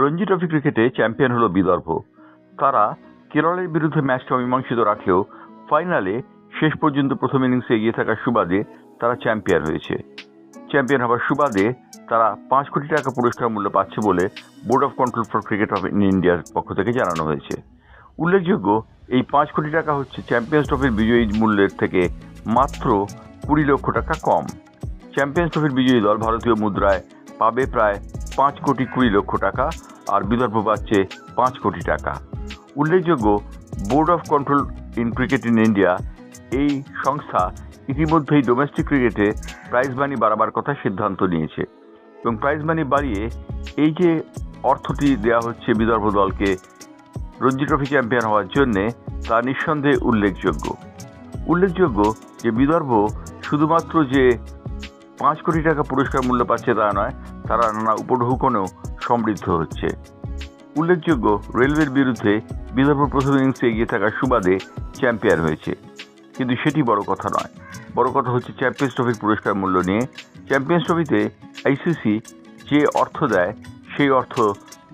Ranji trophy ক্রিকেটে champion হলো বিদর্ভ। তারা কেরলের বিরুদ্ধে ম্যাচটা অমীমাংসিত রাখলেও ফাইনালে শেষ পর্যন্ত প্রথম ইনিংসে এগিয়ে থাকার সুবাদে তারা চ্যাম্পিয়ন হয়েছে। চ্যাম্পিয়ন হওয়ার সুবাদে তারা পাঁচ কোটি টাকা পুরস্কার মূল্য পাচ্ছে বলে board of control for cricket of ইন্ডিয়ার পক্ষ থেকে জানানো হয়েছে। উল্লেখযোগ্য, এই পাঁচ কোটি টাকা হচ্ছে চ্যাম্পিয়ন্স ট্রফির বিজয়ী মূল্যের থেকে মাত্র কুড়ি লক্ষ টাকা কম। চ্যাম্পিয়ন্স ট্রফির বিজয়ী দল ভারতীয় মুদ্রায় পাবে প্রায় পাঁচ কোটি কুড়ি লক্ষ টাকা আর বিদর্ভ পাচ্ছে পাঁচ কোটি টাকা। উল্লেখযোগ্য board of control in cricket in India এই সংস্থা ইতিমধ্যেই ডোমেস্টিক ক্রিকেটে প্রাইজ মানি বাড়াবার কথা সিদ্ধান্ত নিয়েছে এবং প্রাইজ মানি বাড়িয়ে এই যে অর্থটি দেওয়া হচ্ছে বিদর্ভ দলকে রঞ্জি ট্রফি চ্যাম্পিয়ন হওয়ার জন্যে তা নিঃসন্দেহে উল্লেখযোগ্য। উল্লেখযোগ্য যে বিদর্ভ শুধুমাত্র যে পাঁচ কোটি টাকা পুরস্কার মূল্য পাচ্ছে তা নয়, তারা নানা উপঢৌকনেও সমৃদ্ধ হচ্ছে। উল্লেখযোগ্য, রেলওয়ের বিরুদ্ধে বিদর্ভ প্রথম ইনিংসে এগিয়ে থাকার সুবাদে চ্যাম্পিয়ন হয়েছে। কিন্তু সেটি বড় কথা নয়। বড় কথা হচ্ছে চ্যাম্পিয়ন্স ট্রফির পুরস্কার মূল্য নিয়ে। চ্যাম্পিয়ন্স ট্রফিতে আইসিসি যে অর্থ দেয়, সেই অর্থ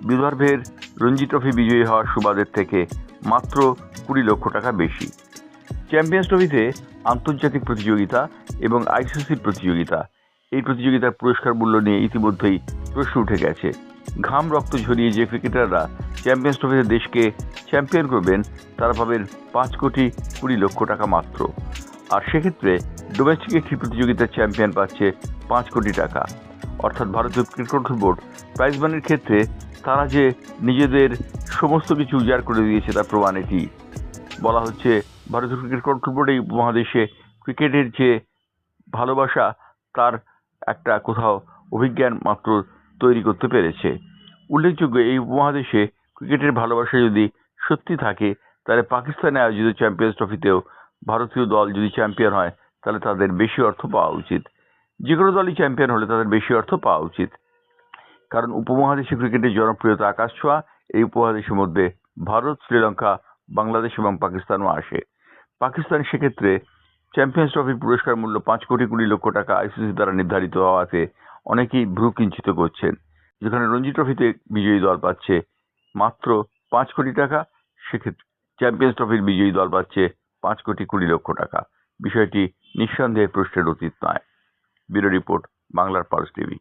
বিদর্ভের রঞ্জি ট্রফি বিজয়ী হওয়ার সুবাদের থেকে মাত্র কুড়ি লক্ষ টাকা বেশি। চ্যাম্পিয়ন্স ট্রফিতে আন্তর্জাতিক প্রতিযোগিতা এবং আইসিসির প্রতিযোগিতা। এই প্রতিযোগিতার পুরস্কার মূল্য নিয়ে ইতিমধ্যেই প্রশ্ন উঠে গেছে। ঘাম রক্ত ঝরিয়ে যে ক্রিকেটাররা চ্যাম্পিয়ন্স ট্রফিতে দেশকে চ্যাম্পিয়ন করবেন, তারা পাবেন পাঁচ কোটি কুড়ি লক্ষ টাকা মাত্র। আর সেক্ষেত্রে ডোমেস্টিক একটি প্রতিযোগিতার চ্যাম্পিয়ন পাচ্ছে পাঁচ কোটি টাকা। অর্থাৎ ভারতীয় ক্রিকেট বোর্ড প্রাইজ মানির ক্ষেত্রে তারা যে নিজেদের সমস্ত কিছু উজাড় করে দিয়েছে তার প্রমাণ এটি। বলা হচ্ছে ভারতীয় ক্রিকেট কন্ট্রোল বোর্ড এই উপমহাদেশে ক্রিকেটের যে ভালোবাসা, তার একটা কোথাও অভিজ্ঞান মাত্র তৈরি করতে পেরেছে। উল্লেখযোগ্য, এই উপমহাদেশে ক্রিকেটের ভালোবাসা যদি সত্যি থাকে, তাহলে পাকিস্তানে আয়োজিত চ্যাম্পিয়ন্স ট্রফিতেও ভারতীয় দল যদি চ্যাম্পিয়ন হয়, তাহলে তাদের বেশি অর্থ পাওয়া উচিত। যে কোনো দলই চ্যাম্পিয়ন হলে তাদের বেশি অর্থ পাওয়া উচিত। কারণ উপমহাদেশে ক্রিকেটের জনপ্রিয়তা আকাশ ছোঁয়া, এই উপমহাদেশের মধ্যে ভারত, শ্রীলঙ্কা, বাংলাদেশ এবং পাকিস্তানও আসে। পাকিস্তান সেক্ষেত্রে চ্যাম্পিয়ন্স ট্রফির পুরস্কার মূল্য পাঁচ কোটি কুড়ি লক্ষ টাকা আইসিসি দ্বারা নির্ধারিত হওয়াতে অনেকেই ভ্রু কিঞ্চিত করছেন। যেখানে রঞ্জি ট্রফিতে বিজয়ী দল পাচ্ছে মাত্র পাঁচ কোটি টাকা, সেক্ষেত্রে চ্যাম্পিয়ন্স ট্রফির বিজয়ী দল পাচ্ছে পাঁচ কোটি কুড়ি লক্ষ টাকা। বিষয়টি নিঃসন্দেহে প্রশ্নের অতীত নয়। ব্যুরো রিপোর্ট, বাংলার পালস টিভি